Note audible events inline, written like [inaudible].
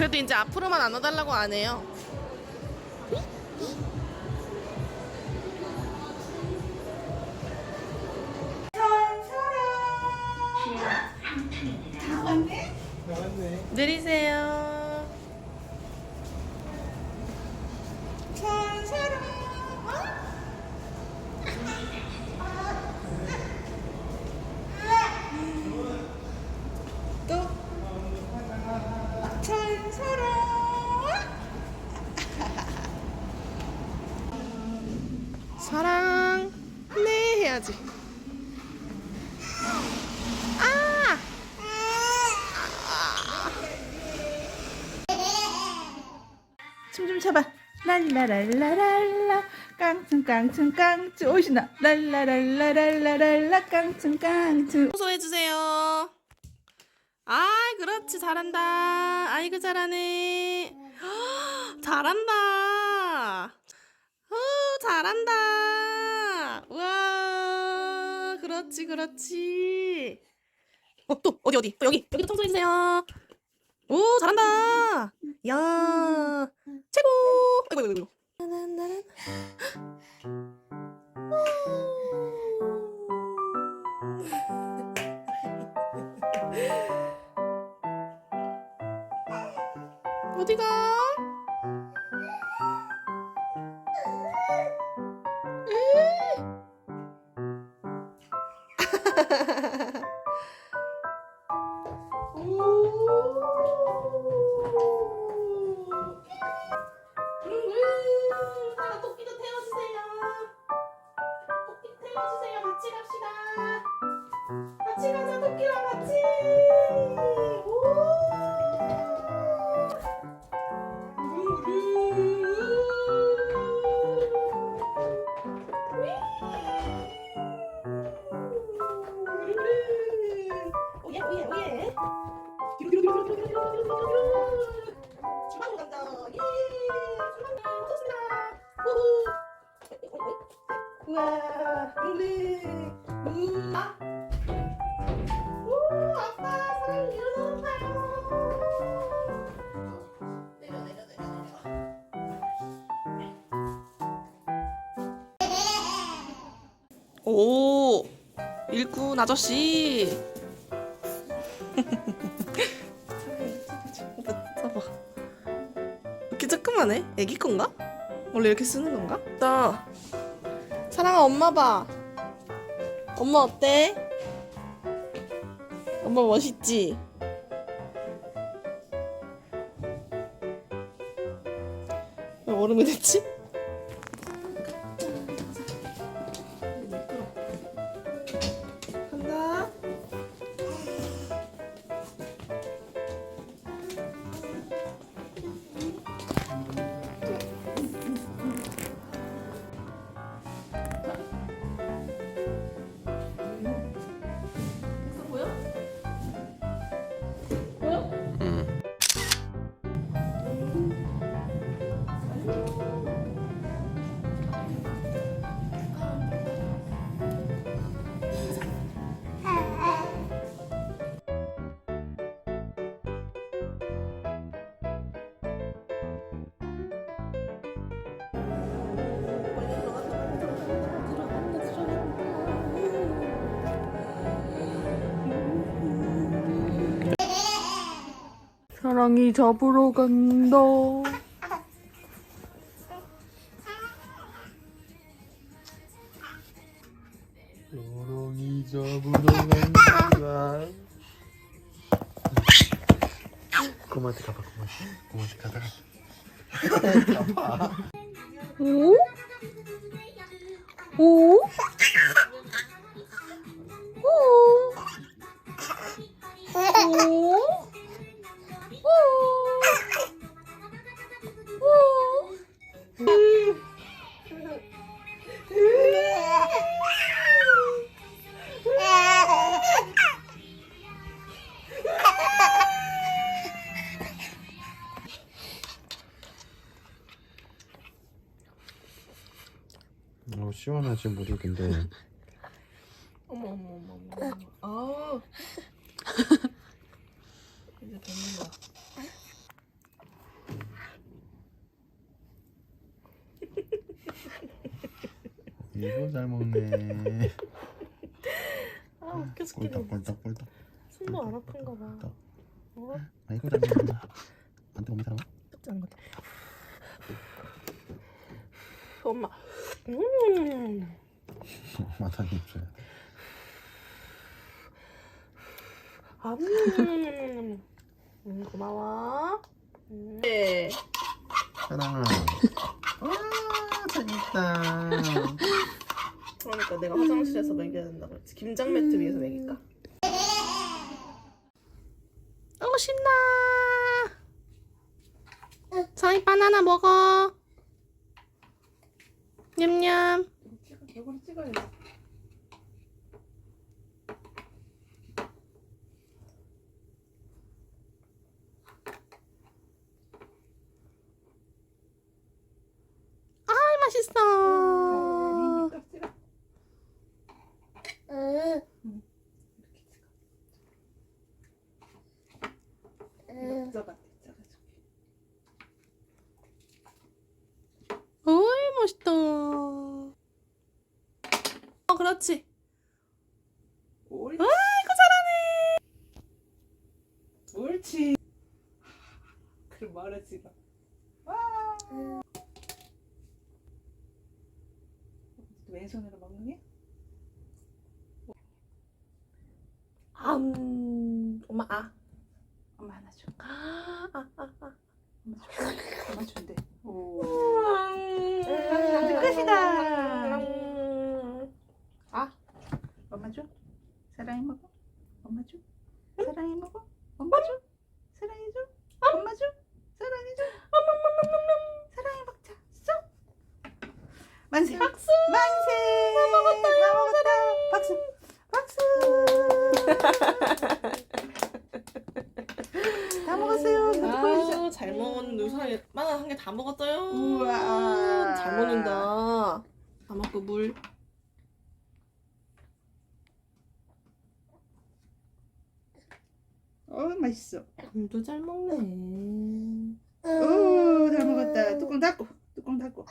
그래도 이제 앞으로만 안아달라고 안 해요. 사랑. 네 해야지. 아! 춤좀 춰봐. 랄라랄라랄라 깡충 깡충 깡충 오신다. 랄라랄라랄라랄라 깡충 깡충 호소해주세요. 아 그렇지. 잘한다. 아이고 잘하네. 헉, 잘한다. 어 잘한다 우와 그렇지 그렇지. 어 또 어디 어디? 또 여기. 여기도 청소해주세요. 오 잘한다. 야 최고. 아이고 아이고 아이고 같이 갑시다. 같이 가자 토끼랑 같이. 우와. 룰리. 아빠 사랑이 일어나요. 내려 내려 내려 내려. 오 일꾼 아저씨. 봐봐. 이렇게 조그만해? 애기 건가? 원래 이렇게 쓰는 건가? 나 사랑아 엄마 봐. 엄마 어때? 엄마 멋있지? 왜 얼음이 됐지? 사랑이 잡으러 간다. 丈夫なんだわ。Kumate ka pa, kumate. Kumate ka pa. Oo? Oo? Oo? Oo? 어 시원하지 물이 근데 어머 어머 어머 어머 아 [laughs] 이제 됩니다. 이거 잘 먹네 [laughs] 아 웃겨 죽겠네. 꼴딱꼴딱꼴딱 손도 안 아픈가 봐. 어? 아 이거 잘 먹네 안 뜨겁니 사람아? 똑지 않은 같아. 엄마. 음 마탄 입술. 음, 음 고마워 음. 네. 사랑아. 와 재밌다. 그러니까 내가 화장실에서 먹여야 된다 그랬지 김장 매트 위에서 먹일까? 어 신나 사이 바나나 먹어 냠냠 이걸 찍어야지. 아 맛있어 딱 찍어. 녹자 같아. 작아져. 어이 멋있다 어 그렇지 옳지. 아이고 잘하네 옳지. [laughs] 그럼 말하지 마. 와. 왼손으로 먹는 게? 음 엄마 아 엄마 하나 줘. 아, 아, 아, 아. 엄마 줘. 엄마 준대. 오. 음, 끝이다. 음. 엄마 줘. 사랑해 먹어. 엄마 줘. 사랑해 먹어. 엄마 줘. 사랑해 줘. 엄마 줘. 사랑해 줘. 사랑해 먹자. 쏙. 만세. 박수 만세. 다 먹었다. 다 먹었다. 박수. 박수. [laughs] 다 먹었어요. 보여주자. 아유, 잘 먹었는데 우선이 바나나 한개 다 먹었어요 우와. 잘 먹는다 다 먹고 물 어 맛있어. 물도 잘 먹네 오, 잘 먹었다. 뚜껑 닫고. 뚜껑 닫고.